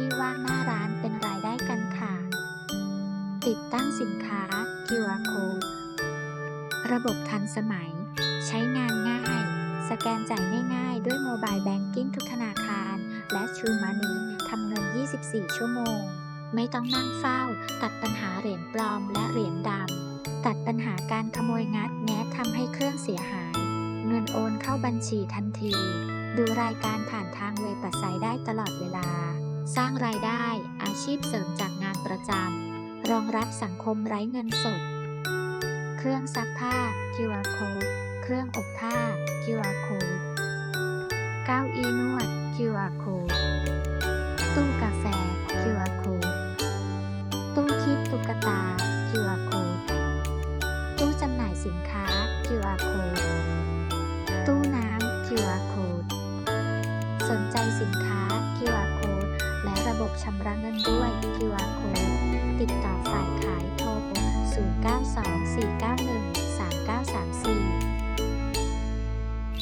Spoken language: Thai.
ที่ว่างหน้าร้านเป็นรายได้กันค่ะ ติดตั้งสินค้า QR Code ระบบทันสมัย ใช้งานง่าย สแกนจ่ายง่ายๆ ด้วยโมบายแบงกิ้งทุกธนาคาร และ True Money ทำเงิน 24 ชั่วโมง ไม่ต้องนั่งเฝ้า ตัดปัญหาเหรียญปลอมและเหรียญดำ ตัดปัญหาการขโมยงัดแม้ทำให้เครื่องเสียหาย เงินโอนเข้าบัญชีทันที ดูรายการผ่านทางเว็บไซต์ได้ตลอดเวลา สร้างรายได้อาชีพเสริมจากงานประจำรองรับสังคมไร้เงินสด เครื่องซักผ้า QR Code เครื่องอบผ้า QR Code เก้าอี้นวด QR Code ตู้กาแฟ QR Code ตู้คีบตุ๊กตา QR Code ตู้จำหน่ายสินค้า QR Code ตู้น้ำ QR Code สนใจสินค้า บบชำระเงินด้วย